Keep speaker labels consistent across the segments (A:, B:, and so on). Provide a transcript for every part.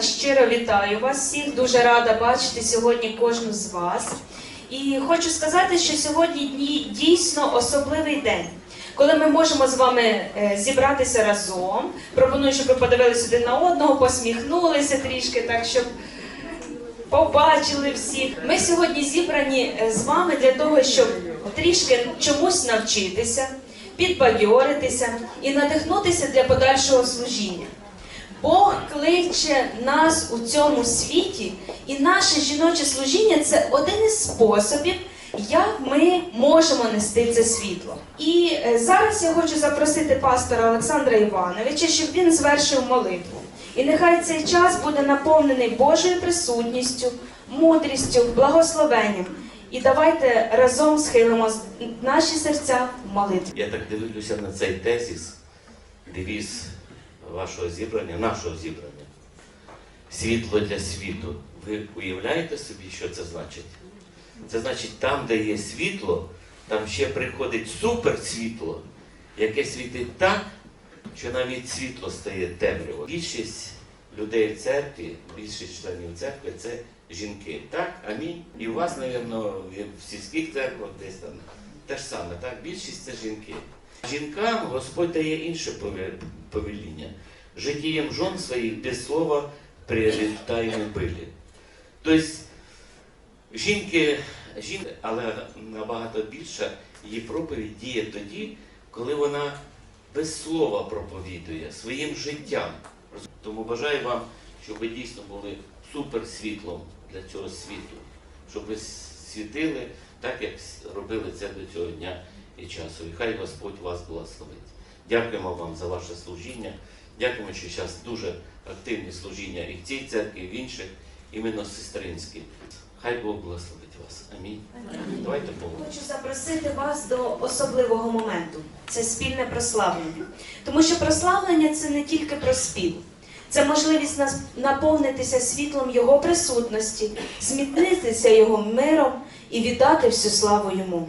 A: Щиро вітаю вас всіх. Дуже рада бачити сьогодні кожну з вас. І хочу сказати, що сьогодні дні дійсно особливий день, коли ми можемо з вами е, зібратися разом. Пропоную, щоб ви подивилися один на одного, посміхнулися трішки, так щоб побачили всіх. Ми сьогодні зібрані е, з вами для того, щоб трішки чомусь навчитися, підбадьоритися і надихнутися для подальшого служіння. Бог кличе нас у цьому світі, і наше жіноче служіння це один із способів, як ми можемо нести це світло. І е, зараз я хочу запросити пастора Олександра Івановича, щоб він звершив молитву. І нехай цей час буде наповнений Божою присутністю, мудрістю, благословенням. І давайте разом схилимо наші серця в молитві.
B: Я так дивлюся на цей тезіс, девіз вашого зібрання, нашого зібрання. Світло для світу. Ви уявляєте собі, що це значить? Це значить, там, де є світло, там ще приходить суперсвітло, яке світить так, що навіть світло стає темряво. Більшість людей в церкві, більшість членів церкви це жінки. Так? Амінь. І у вас, мабуть, в сільських церквах десь там те ж саме, так? Більшість це жінки. Жінкам Господь дає інше повеління. Житієм жон своїх без слова прилітаємо били. Тобто жінки, жінки, але набагато більше її проповідь діє тоді, коли вона без слова проповідує своїм життям. Тому бажаю вам, щоб ви дійсно були суперсвітлом для цього світу, щоб ви світили так, як робили це до цього дня і часу. І хай Господь вас благословить. Дякуємо вам за ваше служіння. Дякуємо, що зараз дуже активні служіння і в цій церкві, і в інших, іменно сестринські. Хай Бог благословить вас. Амінь. Давайте помолимося.
A: Хочу запросити вас до особливого моменту. Це спільне прославлення. Тому що прославлення це не тільки про спів, це можливість нас наповнитися світлом Його присутності, змітнитися Його миром і віддати всю славу йому.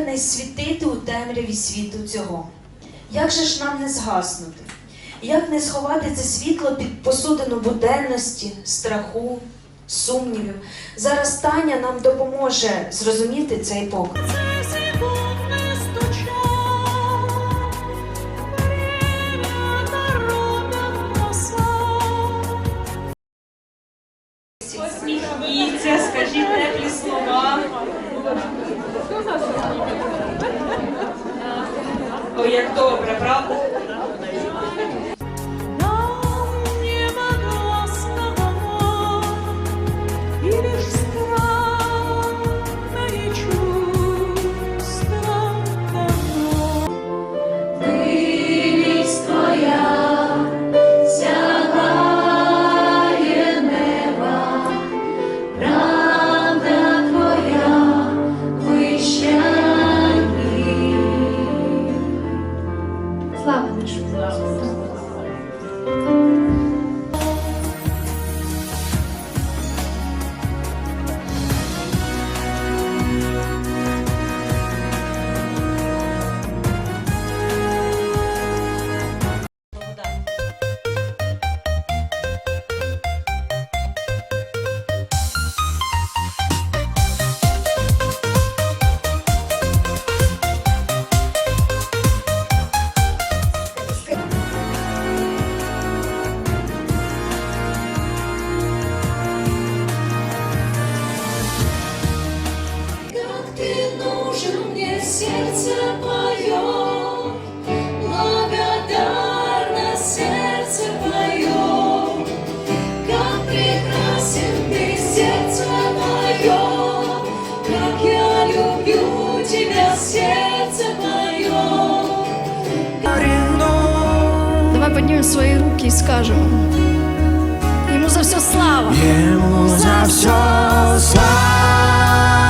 A: не світити у темряві світу цього. Як же ж нам не згаснути? Як не сховати це світло під посудину буденності, страху, сумнівів? Зараз Таня нам допоможе зрозуміти цей поклик. Посміхніться, скажіть теплі слова. як добре, правда?
C: поднимем свои руки и скажем Ему за все слава!
D: Ему за все слава!